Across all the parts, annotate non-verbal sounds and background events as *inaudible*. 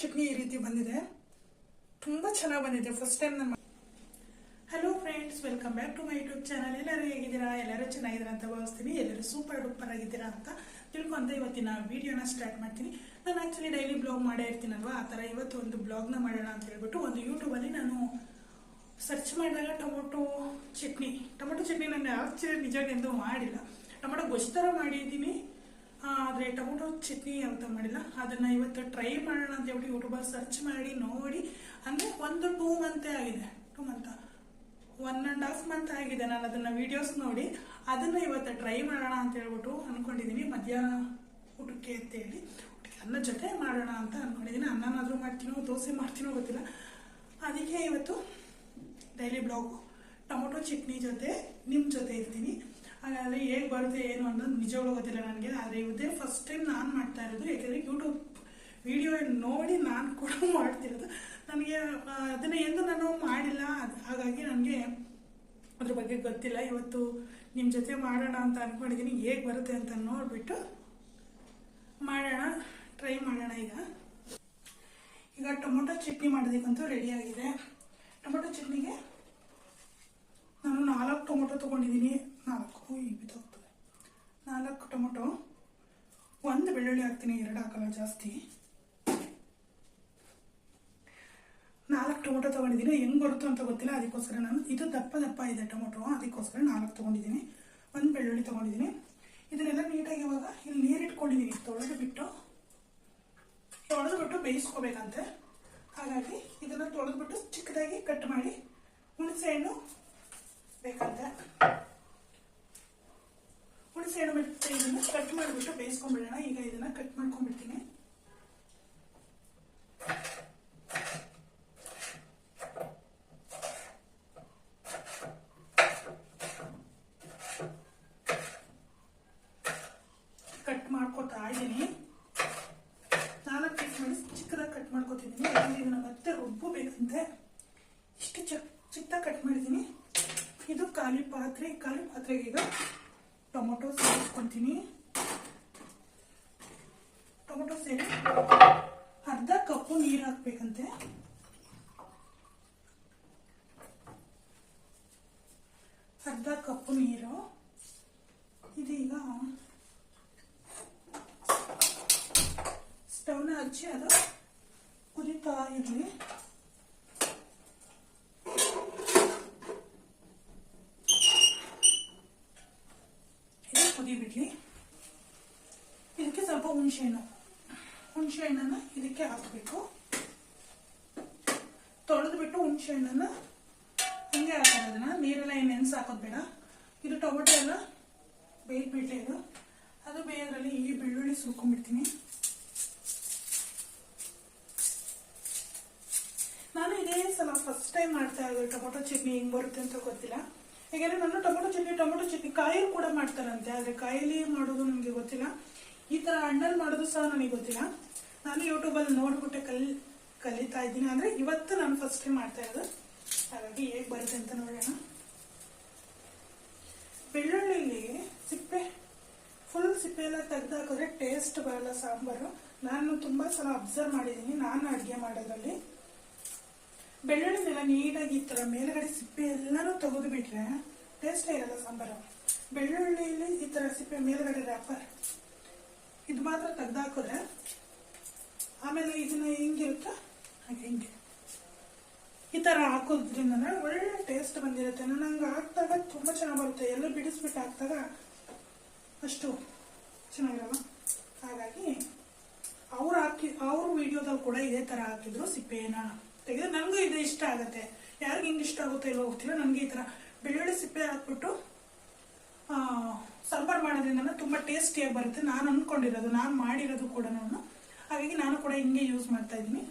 ಚಟ್ನಿ ಈ ರೀತಿ ಬಂದಿದೆ. ತುಂಬ ಚೆನ್ನಾಗಿ ಬಂದಿದೆ. ಫಸ್ಟ್ ಟೈಮ್ ನಾನು hello friends welcome back to my YouTube channel ಎಲ್ಲರೂ ಹೇಗಿದ್ದೀರಾ? ಎಲ್ಲರೂ ಚೆನ್ನಾಗಿದ್ದೀರಾ ಅಂತ ಭಾವಿಸ್ತೀನಿ. ಎಲ್ಲರೂ ಸೂಪರ್ ಡೂಪರ್ ಆಗಿದ್ದೀರಾ ಅಂತ ತಿಳ್ಕೊಂತ ಇವತ್ತಿನ ವಿಡಿಯೋನ ಸ್ಟಾರ್ಟ್ ಮಾಡ್ತೀನಿ. ನಾನು ಆ್ಯಕ್ಚುಲಿ ಡೈಲಿ ಬ್ಲಾಗ್ ಮಾಡೇ ಇರ್ತೀನಲ್ವಾ? ಆ ಥರ ಇವತ್ತು ಒಂದು ಬ್ಲಾಗ್ನ ಮಾಡೋಣ ಅಂತ ಹೇಳ್ಬಿಟ್ಟು ಒಂದು ಯೂಟ್ಯೂಬಲ್ಲಿ ನಾನು ಸರ್ಚ್ ಮಾಡಿದಾಗ ಟೊಮೊಟೊ ಚಟ್ನಿ. ಟೊಮೊಟೊ ಚಟ್ನಿ ನಾನು ಆ್ಯಕ್ಚುಲಿ ಎಂದು ಮಾಡಿಲ್ಲ. ಟೊಮೊಟೊ ಗೊಜ್ಜು ಥರ ಮಾಡಿದ್ದೀನಿ. ಆದರೆ ಟೊಮೊಟೊ ಚಟ್ನಿ ಅಂತ ಮಾಡಿಲ್ಲ. ಅದನ್ನು ಇವತ್ತು ಟ್ರೈ ಮಾಡೋಣ ಅಂತ ಹೇಳ್ಬಿಟ್ಟು ಯೂಟ್ಯೂಬಲ್ಲಿ ಸರ್ಚ್ ಮಾಡಿ, ನೋಡಿ. ಅಂದರೆ ಒಂದು ಟೂ ಮಂತೇ ಆಗಿದೆ. Two month one and half month ಆಗಿದೆ ನಾನು ಅದನ್ನು ವಿಡಿಯೋಸ್ ನೋಡಿ. ಅದನ್ನು ಇವತ್ತು ಟ್ರೈ ಮಾಡೋಣ ಅಂತ ಹೇಳ್ಬಿಟ್ಟು ಅಂದ್ಕೊಂಡಿದ್ದೀನಿ ಮಧ್ಯಾಹ್ನ ಊಟಕ್ಕೆ ಅಂತೇಳಿ ಊಟಕ್ಕೆ ಅನ್ನ ಜೊತೆ ಮಾಡೋಣ ಅಂತ ಅಂದ್ಕೊಂಡಿದ್ದೀನಿ ಅನ್ನನಾದರೂ ಮಾಡ್ತೀನೋ, ದೋಸೆ ಮಾಡ್ತೀನೋ ಗೊತ್ತಿಲ್ಲ. ಅದಕ್ಕೆ ಇವತ್ತು ಡೈಲಿ ಬ್ಲಾಗು ಟೊಮೊಟೊ ಚಟ್ನಿ ಜೊತೆ ನಿಮ್ಮ ಜೊತೆ ಇರ್ತೀನಿ. ಹಾಗಾದರೆ ಹೇಗೆ ಬರುತ್ತೆ ಏನು ಅನ್ನೋದು ನಿಜವಾಗ್ಲೂ ಗೊತ್ತಿಲ್ಲ ನನಗೆ. ಆದರೆ ಇದೇ ಫಸ್ಟ್ ಟೈಮ್ ನಾನು ಮಾಡ್ತಾ ಇರೋದು, ಯಾಕೆಂದರೆ ಯೂಟ್ಯೂಬ್ ವಿಡಿಯೋ ನೋಡಿ ನಾನು ಕೂಡ *laughs* ಮಾಡ್ತಿರೋದು. ನನಗೆ ಅದನ್ನು ಎಂದು ನಾನು ಮಾಡಿಲ್ಲ. ಹಾಗಾಗಿ ನನಗೆ ಅದ್ರ ಬಗ್ಗೆ ಗೊತ್ತಿಲ್ಲ. ಇವತ್ತು ನಿಮ್ಮ ಜೊತೆ ಮಾಡೋಣ ಅಂತ ಅಂದ್ಕೊಂಡಿದ್ದೀನಿ ಹೇಗೆ ಬರುತ್ತೆ ಅಂತ ನೋಡಿಬಿಟ್ಟು ಮಾಡೋಣ ಟ್ರೈ ಮಾಡೋಣ ಈಗ. ಈಗ ಟೊಮೊಟೊ ಚಟ್ನಿ ಮಾಡೋದಕ್ಕಂತೂ ರೆಡಿ ಆಗಿದೆ. ಟೊಮೊಟೊ ಚಟ್ನಿಗೆ ನಾನು ನಾಲ್ಕು ಟೊಮೊಟೊ ತೊಗೊಂಡಿದ್ದೀನಿ. ನಾಲ್ಕು. ಈ ಬಿದ್ದೋಗ್ತದೆ ನಾಲ್ಕು ಟೊಮೊಟೊ. ಒಂದು ಬೆಳ್ಳುಳ್ಳಿ ಹಾಕ್ತೀನಿ, ಎರಡು ಹಾಕಲ್ಲ, ಜಾಸ್ತಿ. ನಾಲ್ಕು ಟೊಮೊಟೊ ತೊಗೊಂಡಿದ್ದೀನಿ. ಹೆಂಗೆ ಬರುತ್ತೋ ಅಂತ ಗೊತ್ತಿಲ್ಲ. ಅದಕ್ಕೋಸ್ಕರ ನಾನು, ಇದು ದಪ್ಪ ದಪ್ಪ ಇದೆ ಟೊಮೊಟೊ. ಅದಕ್ಕೋಸ್ಕರ ನಾಲ್ಕು ತೊಗೊಂಡಿದ್ದೀನಿ. ಒಂದು ಬೆಳ್ಳುಳ್ಳಿ ತೊಗೊಂಡಿದ್ದೀನಿ. ಇದನ್ನೆಲ್ಲ ನೀಟಾಗಿ ಇವಾಗ ಇಲ್ಲಿ ನೀರು ಇಟ್ಕೊಂಡಿದ್ದೀನಿ ತೊಳೆದು ಬಿಟ್ಟು ತೊಳೆದು ಬಿಟ್ಟು ಬೇಯಿಸ್ಕೋಬೇಕಂತೆ. ಹಾಗಾಗಿ ಇದನ್ನು ತೊಳೆದ್ಬಿಟ್ಟು ಚಿಕ್ಕದಾಗಿ ಕಟ್ ಮಾಡಿ, ಹುಣಸೆ ಹಣ್ಣು ಬೇಕಂತೆ. ಹುಣಸೆ ಹಣ್ಣು ಮತ್ತೆ ಇದನ್ನು ಕಟ್ ಮಾಡಿಬಿಟ್ಟು ಬೇಯಿಸ್ಕೊಂಡ್ಬಿಡೋಣ ಈಗ ಇದನ್ನು ಕಟ್ ಮಾಡ್ಕೊಂಡ್ಬಿಡ್ತೀನಿ ಕಟ್ ಮಾಡ್ಕೊತಾ ಇದ್ದೀನಿ ನಾಲ್ಕು ಪೀಸ್ ಮಾಡಿ ಚಿಕ್ಕದಾಗಿ ಕಟ್ ಮಾಡ್ಕೊತಿದ್ದೀನಿ ಯಾಕಂದ್ರೆ ಇದನ್ನ ಮತ್ತೆ ರುಬ್ಬಬೇಕಂತೆ ಇಷ್ಟು ಚಿಕ್ಕ ಚಿಕ್ಕದಾಗಿ ಕಟ್ ಮಾಡಿದ್ದೀನಿ ಇದು ಖಾಲಿ ಪಾತ್ರೆ ಖಾಲಿ ಪಾತ್ರೆಗೆ ಈಗ ಟೊಮೊಟೊ ಸೇರಿಸ್ಕೊತೀನಿ ಟೊಮೊಟೊ ಸೇರಿ ಅರ್ಧ ಕಪ್ಪು ನೀರು ಹಾಕ್ಬೇಕಂತೆ? ಅರ್ಧ ಕಪ್ಪು ನೀರು. ಇದೀಗ ಸ್ಟವ್ನ ಹಚ್ಚಿ ಅದು ಕುದಿತಾ ಇರಲಿ. ಇದು ಕುದಿಬಿಡ್ಲಿ. ಇದಕ್ಕೆ ಸ್ವಲ್ಪ ಹುಣಸೆ ಹಣ್ಣು. ಹುಣಸೆ ಹಣ್ಣನ್ನು ಇದಕ್ಕೆ ಹಾಕಬೇಕು. ತೊಳೆದ್ಬಿಟ್ಟು ಹುಣಸೆ ಹಣ್ಣನ್ನು ಹಿಂಗೆ ಹಾಕೋದು ಅದನ್ನ. ನೀರೆಲ್ಲ ಏನು ನೆನೆಸಿ ಹಾಕೋದು ಬೇಡ. ಇದು ಟೊಮೆಟೊ ಎಲ್ಲ ಬೇಯ್ಬಿಟ್ಟೆ ಇದು. ಅದು ಬೇಯೋದ್ರಲ್ಲಿ ಈ ಬೆಳ್ಳುಳ್ಳಿ ಸುಕೊಂಡ್ಬಿಡ್ತೀನಿ ನಾನು ಇದೇ ಸಲ ಫಸ್ಟ್ ಟೈಮ್ ಮಾಡ್ತಾ ಇರೋದು ಟೊಮೊಟೊ ಚಟ್ನಿ ಹೆಂಗ್ ಬರುತ್ತೆ ಅಂತ ಗೊತ್ತಿಲ್ಲ. ಹೇಗೆಂದ್ರೆ ನಾನು ಟೊಮೊಟೊ ಚಟ್ನಿ ಟೊಮೊಟೊ ಚಟ್ನಿ ಕಾಯಲ್ಲಿ ಕೂಡ ಮಾಡ್ತಾರಂತೆ, ಆದ್ರೆ ಕಾಯಲ್ಲಿ ಮಾಡೋದು ನನಗೆ ಗೊತ್ತಿಲ್ಲ. ಈ ತರ ಹಣ್ಣಲ್ಲಿ ಮಾಡೋದು ಸಹ ನನಗೆ ಗೊತ್ತಿಲ್ಲ. ನಾನು ಯೂಟ್ಯೂಬಲ್ಲಿ ನೋಡ್ಬಿಟ್ಟೆ ಕಲ್, ಕಲಿತಾ ಇದ್ದೀನಿ. ಅಂದ್ರೆ ಇವತ್ತು ನಾನು ಫಸ್ಟ್ ಟೈಮ್ ಮಾಡ್ತಾ ಇರೋದು. ಹಾಗಾಗಿ ಹೇಗೆ ಬರುತ್ತೆ ಅಂತ ನೋಡೋಣ. ಬೆಳ್ಳುಳ್ಳಿಲಿ ಸಿಪ್ಪೆ ಫುಲ್ ಸಿಪ್ಪೆ ಎಲ್ಲ ತೆಗ್ದು ಹಾಕಿದ್ರೆ ಟೇಸ್ಟ್ ಬರಲ್ಲ ಸಾಂಬಾರು. ನಾನು ತುಂಬಾ ಸಲ ಅಬ್ಸರ್ವ್ ಮಾಡಿದ್ದೀನಿ. ನಾನು ಅಡುಗೆ ಮಾಡೋದ್ರಲ್ಲಿ. ಬೆಳ್ಳುಳ್ಳಿನೆಲ್ಲ ನೀಟಾಗಿ ಈ ಥರ ಮೇಲ್ಗಡೆ ಸಿಪ್ಪೆ ಎಲ್ಲನೂ ತೆಗೆದು ಬಿಟ್ರೆ ಟೇಸ್ಟೇ ಇರಲ್ಲ ಸಾಂಬಾರು. ಬೆಳ್ಳುಳ್ಳಿಯಲ್ಲಿ ಈ ಥರ ಸಿಪ್ಪೆ ಮೇಲ್ಗಡೆ ರ್ಯಾಪರ್ ಇದು ಮಾತ್ರ ತೆಗ್ದು ಹಾಕಿದ್ರೆ ಆಮೇಲೆ ಇದನ್ನ ಹೆಂಗಿರುತ್ತೋ ಹಾಗೆ ಹಿಂಗೆ. ಈ ಥರ ಹಾಕೋದ್ರಿಂದ ಒಳ್ಳೆ ಟೇಸ್ಟ್ ಬಂದಿರುತ್ತೆ. ನನಗೆ ಹಾಕಿದಾಗ ತುಂಬ ಚೆನ್ನಾಗಿ ಬರುತ್ತೆ. ಎಲ್ಲ ಬಿಡಿಸ್ಬಿಟ್ಟು ಹಾಕಿದಾಗ ಅಷ್ಟು ಚೆನ್ನಾಗಿರಲ್ಲ. ಹಾಗಾಗಿ ಅವ್ರು ಹಾಕಿ, ಅವ್ರ ವಿಡಿಯೋದಾಗ ಕೂಡ ಇದೇ ಥರ ಹಾಕಿದ್ರು ಸಿಪ್ಪೆನ ತೆಗೆದು ನನಗೂ ಇದು ಇಷ್ಟ ಆಗುತ್ತೆ. ಯಾರಿಗೆ ಹಿಂಗೆ ಇಷ್ಟ ಆಗುತ್ತೋ ಇಲ್ಲೋ ಗೊತ್ತಿಲ್ಲ. ನನಗೆ ಈ ಥರ ಬೆಳ್ಳುಳ್ಳಿ ಸಿಪ್ಪೆ ಹಾಕ್ಬಿಟ್ಟು ಸಾಂಬಾರ್ ಮಾಡೋದ್ರಿಂದ ತುಂಬ ಟೇಸ್ಟಿಯಾಗಿ ಬರುತ್ತೆ. ನಾನು ಅಂದ್ಕೊಂಡಿರೋದು ನಾನು ಮಾಡಿರೋದು ಕೂಡ ನಾನು ಹಾಗಾಗಿ ನಾನು ಕೂಡ ಹಿಂಗೆ ಯೂಸ್ ಮಾಡ್ತಾ ಇದ್ದೀನಿ.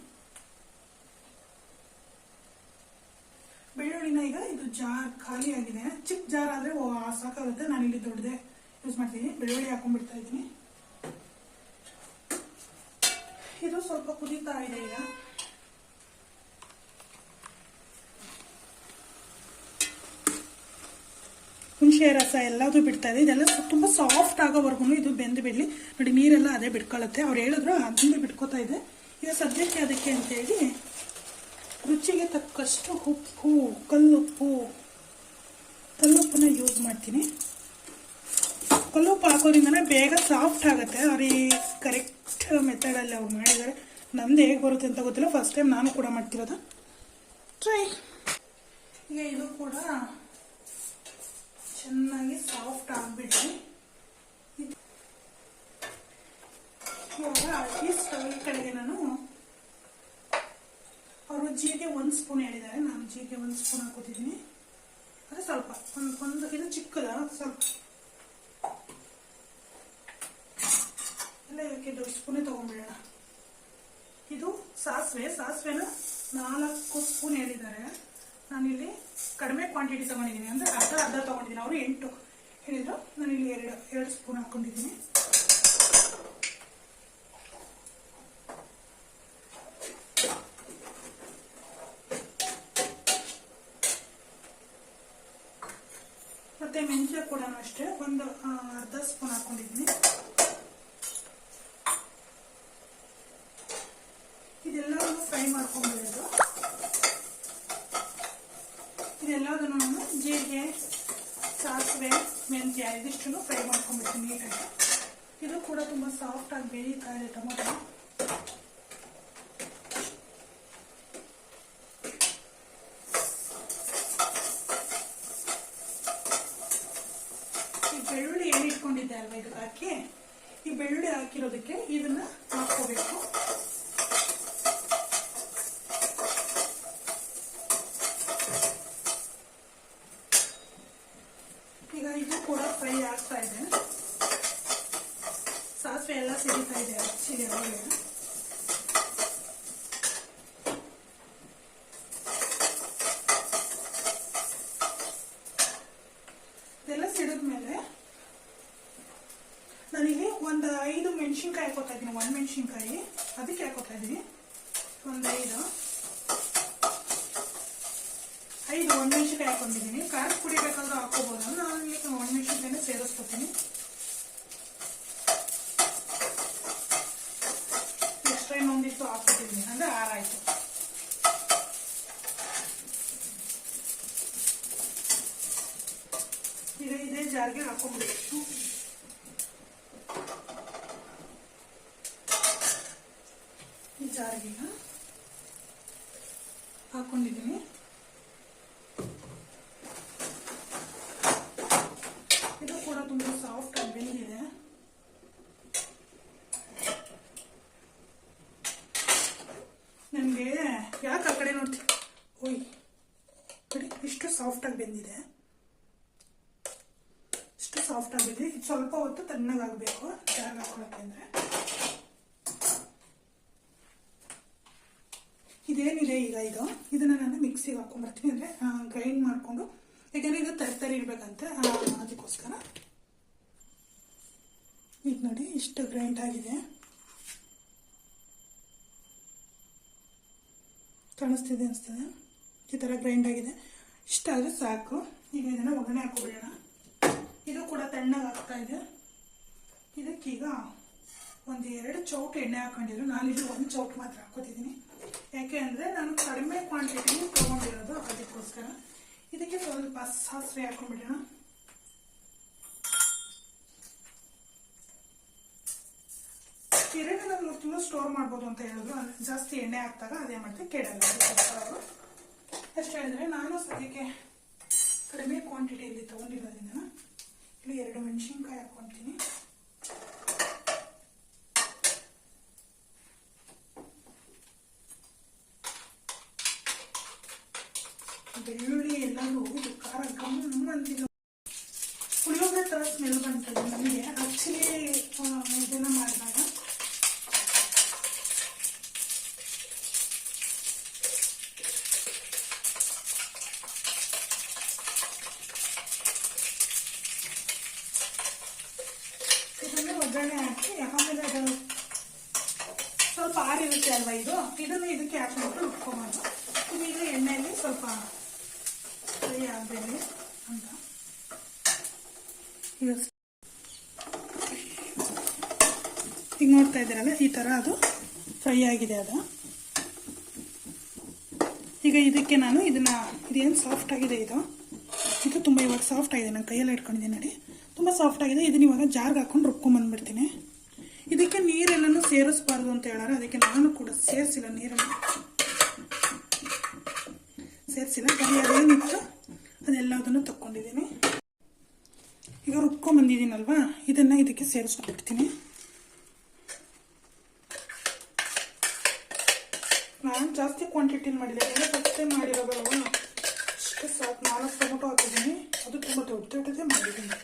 ಬೆಳ್ಳುಳ್ಳಿನ ಈಗ ಇದು ಜಾರ್ ಖಾಲಿ ಆಗಿದೆ. ಚಿಕ್ಕ ಜಾರ್ ಆದರೆ ಸಾಕಾಗುತ್ತೆ. ನಾನು ಇಲ್ಲಿ ದೊಡ್ಡದೆ ಯೂಸ್ ಮಾಡ್ತೀನಿ. ಬೆಳ್ಳುಳ್ಳಿ ಹಾಕೊಂಡ್ಬಿಡ್ತಾ ಇದ್ದೀನಿ. ಇದು ಸ್ವಲ್ಪ ಕುದೀತಾ ಇದೆ ಈಗ. ಹುಣಸೆ ರಸ ಎಲ್ಲದೂ ಬಿಡ್ತಾ ಇದೆ. ಇದೆಲ್ಲ ತುಂಬ ಸಾಫ್ಟ್ ಆಗೋವರೆಗೂ ಇದು ಬೆಂದು ಬಿಡಲಿ. ನೋಡಿ, ನೀರೆಲ್ಲ ಅದೇ ಬಿಟ್ಕೊಳ್ಳುತ್ತೆ ಅವ್ರು ಹೇಳಿದ್ರು, ಅದನ್ನು ಬಿಟ್ಕೋತಾ ಇದೆ. ಈಗ ಸದ್ಯಕ್ಕೆ ಅದಕ್ಕೆ ಅಂತೇಳಿ ರುಚಿಗೆ ತಕ್ಕಷ್ಟು ಉಪ್ಪು, ಕಲ್ಲುಪ್ಪು, ಕಲ್ಲುಪ್ಪನ್ನ ಯೂಸ್ ಮಾಡ್ತೀನಿ. ಕಲ್ಲುಪ್ಪು ಹಾಕೋದ್ರಿಂದನೇ ಬೇಗ ಸಾಫ್ಟ್ ಆಗುತ್ತೆ. ಅವ್ರಿಗೆ ಕರೆಕ್ಟ್ ಮೆಥಡಲ್ಲಿ ಅವ್ರು ಮಾಡಿದ್ದಾರೆ. ನಂದು ಹೇಗೆ ಬರುತ್ತೆ ಅಂತ ಗೊತ್ತಿಲ್ಲ. ಫಸ್ಟ್ ಟೈಮ್ ನಾನು ಕೂಡ ಮಾಡ್ತಿರೋದು. ಟ್ರೈ ಈಗ ಇದು ಕೂಡ ಚೆನ್ನಾಗಿ ಸಾಫ್ಟ್ ಆಗ್ಬಿಟ್ಟು ಇವಾಗ ಈ ಸ್ಟವ್ ಕಡೆಗೆ ನಾನು ಅವರು ಜೀರಿಗೆ ಒಂದು ಸ್ಪೂನ್ ಹೇಳಿದ್ದಾರೆ. ನಾನು ಜೀರಿಗೆ ಒಂದು ಸ್ಪೂನ್ ಹಾಕೋತಿದ್ದೀನಿ ಅದೇ ಸ್ವಲ್ಪ, ಒಂದು ಒಂದು, ಇದು ಚಿಕ್ಕದ, ಸ್ವಲ್ಪ. ದೊಡ್ಡ ಸ್ಪೂನೇ ತೊಗೊಂಡ್ಬಿಡೋಣ. ಇದು ಸಾಸಿವೆ, ಸಾಸಿವೆನ ನಾಲ್ಕು ಸ್ಪೂನ್ ಹೇಳಿದ್ದಾರೆ. ನಾನಿಲ್ಲಿ ಕಡಿಮೆ ಕ್ವಾಂಟಿಟಿ ತಗೊಂಡಿದ್ದೀನಿ ಅಂದರೆ ಅರ್ಧ ಅರ್ಧ ತೊಗೊಂಡಿದ್ದೀನಿ. ಅವರು ಎಂಟು. ಹೇಳಿದ್ರು, ನಾನಿಲ್ಲಿ ಎರಡು ಎರಡು ಸ್ಪೂನ್ ಹಾಕ್ಕೊಂಡಿದ್ದೀನಿ. ಮತ್ತೆ ಮೆಂತ್ಯ ಕೂಡ ಅಷ್ಟೇ. ಒಂದು ಅರ್ಧ ಸ್ಪೂನ್ ಹಾಕೊಂಡಿದ್ದೀನಿ ಇದೆಲ್ಲವನ್ನು ಫ್ರೈ ಮಾಡ್ಕೊಂಡ್ಬಿಡೋದು ಇದೆಲ್ಲದನ್ನು ನಾನು ಜೀರಿಗೆ ಸಾಸಿವೆ ಮೆಂತ್ಯ ಇದಿಷ್ಟನ್ನು ಫ್ರೈ ಮಾಡ್ಕೊಂಡ್ಬಿಡ್ತೀನಿ ನೀಟಾಗಿ ಇದು ಕೂಡ ತುಂಬ ಸಾಫ್ಟ್ ಆಗಿ ಬೇಯ್ತಾ ಇದೆ ಟೊಮೊಟೊ ಈ ಬೆಳ್ಳುಳ್ಳಿ ಏನು ಇಟ್ಕೊಂಡಿದ್ದೆ ಅಲ್ವಾ ಇದಕ್ಕೆ ಹಾಕಿ? ಈ ಬೆಳ್ಳುಳ್ಳಿ ಹಾಕಿರೋದಕ್ಕೆ ಇದನ್ನ ಹಾಕೋಬೇಕು ಈಗ ಇದು ಕೂಡ ಫ್ರೈ ಆಗ್ತಾ ಇದೆ ಸಾಸಿವೆ ಎಲ್ಲ ಸಿಡಿತಾ ಇದೆ ಹಚ್ಚಿದೆ ಒಳಗೆ ಇದೆಲ್ಲ ಸಿಡಿದ್ಮೇಲೆ ನನಗೆ ಒಂದು ಐದು ಮೆಣಸಿನ್ಕಾಯಿ ಹಾಕೋತಾ ಇದ್ದೀನಿ ಒಂದು ಮೆಣಸಿನ್ಕಾಯಿ ಅದಕ್ಕೆ ಹಾಕೋತಾ ಇದ್ದೀನಿ ಒಂದು ಐದು ಐದು ಒಣಮೆಣಸಿನ್ಕಾಯಿ ಹಾಕೊಂಡಿದ್ದೀನಿ ಖಾರ ಪುಡಿ ಬೇಕಾದ್ರೂ ಹಾಕೋಬೋದು ನಾನು ಇಲ್ಲಿ ಒಣಮೆಣಸಿನ್ಕಾಯಿನ ಸೇರಿಸ್ಕೊತೀನಿ ಎಕ್ಸ್ಟ್ರಾ ಇನ್ನೊಂದಿಷ್ಟು ಹಾಕ್ಬಿಟ್ಟಿದ್ದೀನಿ ಅಂದ್ರೆ ಆರಾಯಿತು ಈಗ ಇದೇ ಜಾರಿಗೆ ಹಾಕೊಂಡ್ಬಿಟ್ಟು ಈ ಜಾರ್ಗೆ ಈಗ ಹಾಕೊಂಡಿದ್ದೀನಿ ಇದು ಕೂಡ ತುಂಬ ಸಾಫ್ಟ್ ಆಗಿ ಬೆಂದಿದೆ ನನಗೆ ಯಾಕೆ ಆ ಕಡೆ ನೋಡ್ತೀನಿ ಓಯ್ ನೋಡಿ ಇಷ್ಟು ಸಾಫ್ಟಾಗಿ ಬೆಂದಿದೆ. ಇಷ್ಟು ಸಾಫ್ಟ್ ಆಗಿದೆ ಇದು ಸ್ವಲ್ಪ ಹೊತ್ತು ತಣ್ಣಗಾಗಬೇಕು, ಜಾಗ ಹಾಕೊಳಕ್ಕೆ ಅಂದರೆ. ಇದೇನಿದೆ ಈಗ ಇದು? ಇದನ್ನ ನಾನು ಮಿಕ್ಸಿಗೆ ಹಾಕೊಂಡ್ಬರ್ತೀನಿ ಅಂದರೆ ಗ್ರೈಂಡ್ ಮಾಡಿಕೊಂಡು, ಯಾಕೆಂದರೆ ಇದು ತರ್ತರಿ ಇರಬೇಕಂತೆ ಅದಕ್ಕೋಸ್ಕರ. ಈಗ ನೋಡಿ, ಇಷ್ಟು ಗ್ರೈಂಡ್ ಆಗಿದೆ. ಕಾಣಿಸ್ತಿದೆ ಅನಿಸ್ತದೆ. ಈ ಥರ ಗ್ರೈಂಡ್ ಆಗಿದೆ. ಇಷ್ಟಾದರೆ ಸಾಕು. ಈಗ ಇದನ್ನು ಒಗ್ಗರಣೆ ಹಾಕೊಬಿಡೋಣ. ಇದು ಕೂಡ ತಣ್ಣಗೆ ಆಗ್ತಾ ಇದೆ. ಇದಕ್ಕೀಗ ಒಂದು ಎರಡು ಚೌಟ್ ಎಣ್ಣೆ ಹಾಕೊಂಡಿದ್ರು ನಾನಿಲ್ಲಿ ಒಂದು ಚೌಟ್ ಮಾತ್ರ ಹಾಕೋತಿದ್ದೀನಿ ಯಾಕೆ ಅಂದರೆ ನಾನು ಕಡಿಮೆ ಕ್ವಾಂಟಿಟಿ ತೊಗೊಂಡಿರೋದು ಅದಕ್ಕೋಸ್ಕರ. ಇದಕ್ಕೆ ಸ್ವಲ್ಪ ಸಾಸಿವೆ ಹಾಕೊಂಡ್ಬಿಡೋಣ ಸ್ಟೋರ್ ಮಾಡ್ಬೋದು ಅಂತ ಹೇಳಿದ್ರು. ಜಾಸ್ತಿ ಎಣ್ಣೆ ಹಾಕ್ದಾಗ ಅದೇ ಮಾಡ್ತೀವಿ ಕೆಡಲ್ಲ. ಅವರು. ಅಷ್ಟು ನಾನು ಸದ್ಯಕ್ಕೆ ಕಡಿಮೆ ಕ್ವಾಂಟಿಟಿಯಲ್ಲಿ ತೊಗೊಂಡಿರೋದ್ರಿಂದ ಇಲ್ಲಿ ಎರಡು ಮೆಣಸಿನ್ಕಾಯಿ ಹಾಕ್ಕೊತೀನಿ. ಬೆಳ್ಳುಳ್ಳಿ ಎಲ್ಲರೂ ಖಾರ ಗಮ್ ಅಂತಿಲ್ಲ. ಒಗ್ಗರಣೆ ಹಾಕಿ ಆಮೇಲೆ ಅದು ಸ್ವಲ್ಪ ಆರಿರುತ್ತೆ ಅಲ್ವಾ ಇದು? ಇದನ್ನು ಇದಕ್ಕೆ ಹಾಕ್ಬಿಟ್ಟು ಉಟ್ಕೊಬೋದು ಇದೀಗ ಎಣ್ಣೆಯಲ್ಲಿ ಸ್ವಲ್ಪ ಫ್ರೈ ಆಗಬೇಕು ಅಂತ. ಈಗ ಈಗ ನೋಡ್ತಾ ಇದ್ದೀರಲ್ಲ, ಈ ಥರ ಅದು ಫ್ರೈ ಆಗಿದೆ ಅದು. ಈಗ ಇದಕ್ಕೆ ನಾನು ಇದನ್ನು, ಇದೇನು ಸಾಫ್ಟ್ ಆಗಿದೆ ಇದು? ಇದು ತುಂಬ ಇವಾಗ ಸಾಫ್ಟ್ ಆಗಿದೆ, ನಾನು ಕೈಯಲ್ಲಿ ಇಟ್ಕೊಂಡಿದ್ದೀನಿ ನೋಡಿ. ತುಂಬ ಸಾಫ್ಟ್ ಆಗಿದೆ. ಇದನ್ನ ಇವಾಗ ಜಾರ್ಗೆ ಹಾಕೊಂಡು ರುಬ್ಕೊಂಬಂದ್ಬಿಡ್ತೀನಿ ಇದಕ್ಕೆ ನೀರೆಲ್ಲನೂ ಸೇರಿಸ್ಬಾರ್ದು ಅಂತ ಹೇಳಾರೆ. ಅದಕ್ಕೆ ನಾನು ಕೂಡ ಸೇರಿಸಿಲ್ಲ ನೀರನ್ನು. ಸೇರಿಸಿಲ್ಲ. ಬರೀ ಅದೇನಿತ್ತು ಅದೆಲ್ಲದನ್ನು ತಕ್ಕೊಂಡಿದ್ದೀನಿ. ಈಗ ರುಬ್ಕೊಂಬಂದಿದ್ದೀನಲ್ವಾ ಇದನ್ನು ಇದಕ್ಕೆ ಸೇರಿಸ್ಕೊಂಡ್ಬಿಡ್ತೀನಿ. ನಾನು ಜಾಸ್ತಿ ಕ್ವಾಂಟಿಟಿಲಿ ಮಾಡಿದ್ದೀನಿ ಫಸ್ಟ್ ಟೈಮ್ ಮಾಡಿರೋದಲ್ವ? ಅಷ್ಟೇ ಸಾಕು ನಾಲ್ಕು ಟೊಮೊಟೊ ಹಾಕಿದ್ದೀನಿ. ಅದು ತುಂಬ ದೊಡ್ಡ ದೊಡ್ಡದೇ ಮಾಡಿದ್ದೀನಿ.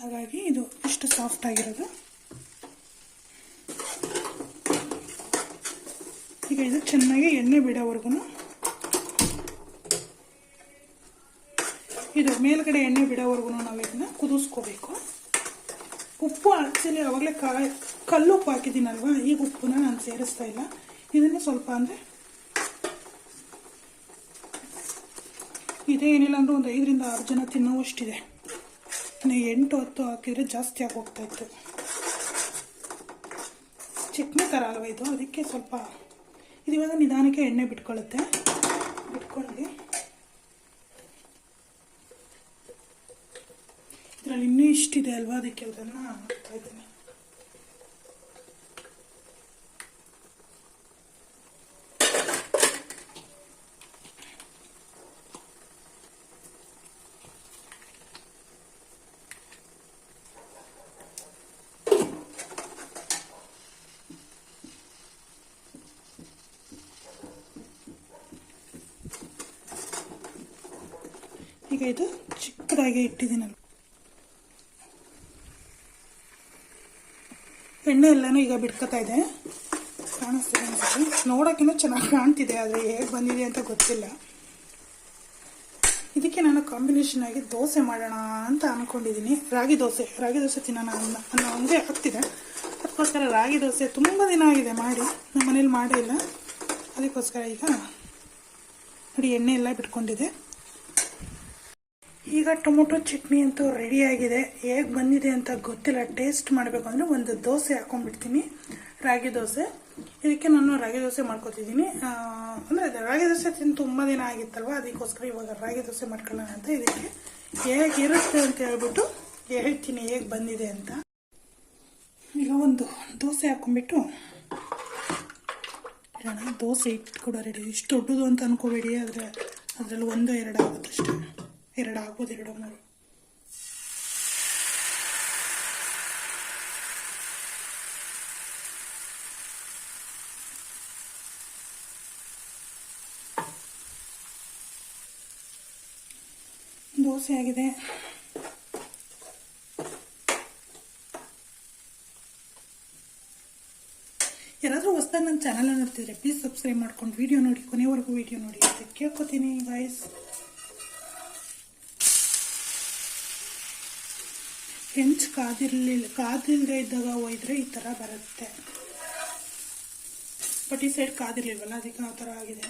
ಹಾಗಾಗಿ ಇದು ಇಷ್ಟು ಸಾಫ್ಟ್ ಆಗಿರೋದು. ಈಗ ಇದು ಚೆನ್ನಾಗಿ ಎಣ್ಣೆ ಬಿಡೋವರೆಗೂ ಇದು ಮೇಲ್ಗಡೆ ಎಣ್ಣೆ ಬಿಡೋವರೆಗೂ ನಾವು ಇದನ್ನ ಕುದಿಸ್ಕೋಬೇಕು. ಉಪ್ಪು ಆಕ್ಚುಲಿ ಅವಾಗಲೇ ಕಾಯಿ ಕಲ್ಲು ಉಪ್ಪು ಹಾಕಿದ್ದೀನಲ್ವಾ? ಈಗ ಉಪ್ಪನ್ನ ನಾನು ಸೇರಿಸ್ತಾ ಇಲ್ಲ. ಇದನ್ನೇ ಸ್ವಲ್ಪ ಅಂದರೆ ಇದೇ ಏನಿಲ್ಲ ಅಂದ್ರೆ ಒಂದು ಐದರಿಂದ ಆರು ಜನ ತಿನ್ನೋವಷ್ಟಿದೆ. ಇನ್ನು ಎಂಟು ಹತ್ತು ಹಾಕಿದರೆ ಜಾಸ್ತಿ ಆಗೋಗ್ತಾ ಇತ್ತು. ಚಟ್ನಿ ಥರ ಅಲ್ವ ಇದು? ಅದಕ್ಕೆ ಸ್ವಲ್ಪ ಇದು ಇವಾಗ ನಿಧಾನಕ್ಕೆ ಎಣ್ಣೆ ಬಿಟ್ಕೊಳ್ಳುತ್ತೆ. ಬಿಟ್ಕೊಳ್ಳಿ. ಇದರಲ್ಲಿ ಇನ್ನೂ ಇಷ್ಟಿದೆ ಅಲ್ವಾ? ಅದಕ್ಕೆ ಅದನ್ನು ಹಾಕ್ತಾ ಇದ್ದೀನಿ ಈಗ ಇದು ಚಿಕ್ಕದಾಗಿ ಇಟ್ಟಿದ್ದೀನಲ್ಲ ಎಣ್ಣೆ ಎಲ್ಲನೂ ಈಗ ಬಿಟ್ಕೋತಾ ಇದೆ. ಕಾಣಿಸ್ತಿದೆ ನೋಡೋಕ್ಕಿಂತ ಚೆನ್ನಾಗಿ ಕಾಣ್ತಿದೆ, ಆದರೆ ಹೇಗೆ ಬಂದಿದೆ ಅಂತ ಗೊತ್ತಿಲ್ಲ. ಇದಕ್ಕೆ ನಾನು ಕಾಂಬಿನೇಷನ್ ಆಗಿ ದೋಸೆ ಮಾಡೋಣ ಅಂತ ಅಂದ್ಕೊಂಡಿದ್ದೀನಿ ರಾಗಿ ದೋಸೆ. ರಾಗಿ ದೋಸೆ ತಿನ್ನೋಣ ಅನ್ನ ಅನ್ನೋ ಹಂಗೆ ಆಗ್ತಿದೆ. ಅದಕ್ಕೋಸ್ಕರ ರಾಗಿ ದೋಸೆ ತುಂಬ ದಿನ ಆಗಿದೆ ಮಾಡಿ. ನಮ್ಮ ಮನೇಲಿ ಮಾಡೇ ಇಲ್ಲ ಅದಕ್ಕೋಸ್ಕರ ಈಗ ನೋಡಿ ಎಣ್ಣೆ ಎಲ್ಲ ಬಿಟ್ಕೊಂಡಿದೆ ಈಗ ಟೊಮೊಟೊ ಚಟ್ನಿ ಅಂತೂ ರೆಡಿಯಾಗಿದೆ ಹೇಗೆ ಬಂದಿದೆ ಅಂತ ಗೊತ್ತಿಲ್ಲ. ಟೇಸ್ಟ್ ಮಾಡಬೇಕು ಅಂದರೆ ಒಂದು ದೋಸೆ ಹಾಕೊಂಡ್ಬಿಡ್ತೀನಿ. ರಾಗಿ ದೋಸೆ. ಇದಕ್ಕೆ ನಾನು ರಾಗಿ ದೋಸೆ ಮಾಡ್ಕೊತಿದ್ದೀನಿ. ಅಂದರೆ ರಾಗಿ ದೋಸೆ ತಿಂದು ತುಂಬ ದಿನ ಆಗಿತ್ತಲ್ವ? ಅದಕ್ಕೋಸ್ಕರ ಇವಾಗ ರಾಗಿ ದೋಸೆ ಮಾಡ್ಕೊಳ್ಳೋಣ ಅಂತ ಇದಕ್ಕೆ. ಹೇಗಿರುತ್ತೆ ಅಂತ ಹೇಳ್ಬಿಟ್ಟು ಹೇಳ್ತೀನಿ ಹೇಗೆ ಬಂದಿದೆ ಅಂತ. ಈಗ ಒಂದು ದೋಸೆ ಹಾಕೊಂಡ್ಬಿಟ್ಟು ದೋಸೆ ಇಟ್ಟು ಕೂಡ ರೆಡಿ ಇಷ್ಟು ದೊಡ್ಡದು ಅಂತ ಅನ್ಕೋಬೇಡಿ, ಆದರೆ ಅದರಲ್ಲಿ ಒಂದು, ಎರಡು ಆಗುತ್ತಷ್ಟೇ. ಎರಡು ಆಗ್ಬೋದು ಎರಡು ಮೂರು ದೋಸೆ ಆಗಿದೆ ಯಾರಾದರೂ ಹೊಸ್ದಾಗಿ ನನ್ನ ಚಾನಲ್ ನೋಡ್ತಿದ್ರೆ ಪ್ಲೀಸ್ ಸಬ್ಸ್ಕ್ರೈಬ್ ಮಾಡ್ಕೊಂಡು ವೀಡಿಯೋ ನೋಡಿ, ಕೊನೆವರೆಗೂ ವೀಡಿಯೋ ನೋಡಿ ಅಂತ ಕೇಳ್ಕೊತೀನಿ ಗಾಯ್ಸ್ ಹೆಂಚು ಕಾದಿರ್ಲಿಲ್ಲ ಕಾದಿಲ್ಲದೆ ಇದ್ದಾಗ ಒಯ್ದ್ರೆ ಈ ಥರ ಬರುತ್ತೆ. ಬಟ್ ಈ ಸೈಡ್ ಕಾದಿರ್ಲಿಲ್ವಲ್ಲ, ಅದಕ್ಕೆ ಆ ಥರ ಆಗಿದೆ.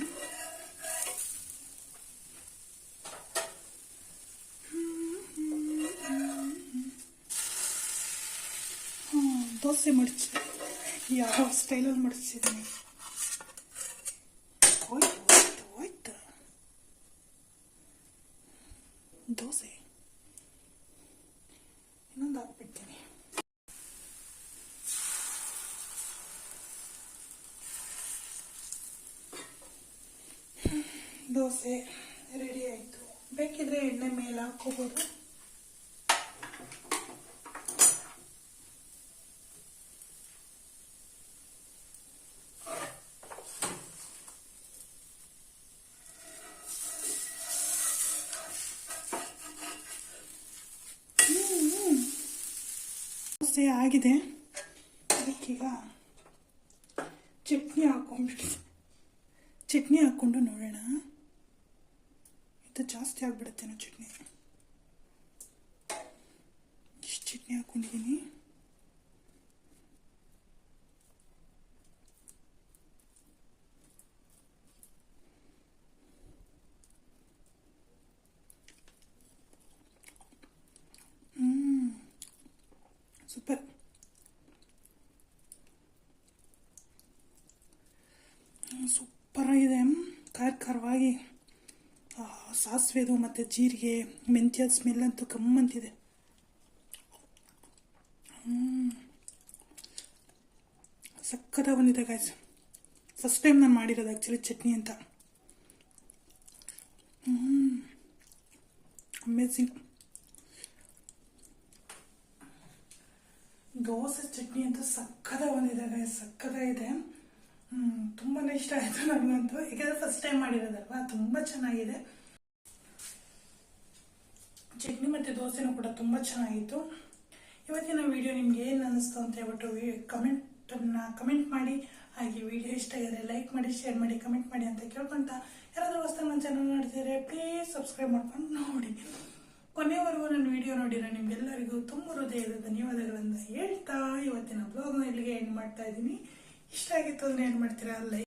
ದೋಸೆ ಮಡಚಿ ಯಾವ ಸ್ಟೈಲಲ್ಲಿ ಮಡಚಿದ್ದೀನಿ? ದೋಸೆ, ರೆಡಿ ಆಯಿತು. ಬೇಕಿದ್ರೆ ಎಣ್ಣೆ ಮೇಲೆ ಹಾಕೋಬೋದು ದೋಸೆ ಆಗಿದೆ. ಅದಕ್ಕೀಗ ಚಟ್ನಿ ಹಾಕೊಂಡ್ಬಿಟ್ಟಿದೆ ಚಟ್ನಿ ಹಾಕ್ಕೊಂಡು ನೋಡೋಣ. ಮತ್ತೆ ಜಾಸ್ತಿ ಆಗಿಬಿಡುತ್ತೇನೋ ಚಟ್ನಿ. ಇಷ್ಟು ಚಟ್ನಿ ಹಾಕ್ಕೊಂಡಿದ್ದೀನಿ ಸೂಪರ್. ಸೂಪರಾಗಿದೆ. ಖಾರ ಖಾರವಾಗಿ. ಸಾಸಿವೆದು ಮತ್ತು ಜೀರಿಗೆ, ಮೆಂತ್ಯದ ಸ್ಮೆಲ್ ಅಂತೂ ಕಮ್ಮಂತಿದೆ ಸಕ್ಕತ್ತಾಗಿ ಬಂದಿದೆ ಗಾಯ್ಸ್ ಫಸ್ಟ್ ಟೈಮ್ ನಾನು ಮಾಡಿರೋದು ಆ್ಯಕ್ಚುಲಿ ಚಟ್ನಿ ಅಂತ. ಅಮೇಝಿಂಗ್ ದೋಸೆ ಚಟ್ನಿ ಅಂತ ಸಕ್ಕತ್ತಾಗಿ ಬಂದಿದೆ ಗಾಯ್ಸ್ ಸಕ್ಕತ್ತಾಗಿದೆ. ತುಂಬಾನೇ ಇಷ್ಟ ಆಯಿತು ನನಗಂತೂ. ಈಗ ಫಸ್ಟ್ ಟೈಮ್ ಮಾಡಿರೋದಲ್ವಾ? ತುಂಬ ಚೆನ್ನಾಗಿದೆ. ಚಟ್ನಿ ಮತ್ತು ದೋಸೆನೂ ಕೂಡ ತುಂಬ ಚೆನ್ನಾಗಿತ್ತು. ಇವತ್ತಿನ ವಿಡಿಯೋ ನಿಮ್ಗೆ ಏನು ಅನ್ನಿಸ್ತು ಅಂತ ಹೇಳ್ಬಿಟ್ಟು ಕಮೆಂಟನ್ನು ಕಮೆಂಟ್ ಮಾಡಿ. ಹಾಗೆ ವಿಡಿಯೋ ಇಷ್ಟ ಆಗಿದ್ರೆ ಲೈಕ್ ಮಾಡಿ ಶೇರ್ ಮಾಡಿ ಕಮೆಂಟ್ ಮಾಡಿ ಅಂತ ಕೇಳ್ಕೊಂತ ಯಾರಾದರೂ ಹೊಸ ನನ್ನ ಚಾನಲ್ ನೋಡಿದ್ರೆ ಪ್ಲೀಸ್ ಸಬ್ಸ್ಕ್ರೈಬ್ ಮಾಡ್ಕೊಂಡು ನೋಡಿ. ಕೊನೆವರೆಗೂ ನನ್ನ ವಿಡಿಯೋ ನೋಡಿರೋ ನಿಮ್ಗೆಲ್ಲರಿಗೂ ತುಂಬ ಹೃದಯದ ಧನ್ಯವಾದಗಳನ್ನು ಹೇಳ್ತಾ ಇವತ್ತಿನ ಬ್ಲಾಗ್ನ ಇಲ್ಲಿಗೆ ಎಂಡ್ ಮಾಡ್ತಾ ಇದ್ದೀನಿ. ಇಷ್ಟ ಆಗಿತ್ತು ಅಂದರೆ ಏನು ಮಾಡ್ತೀರಾ ಲೈಕ್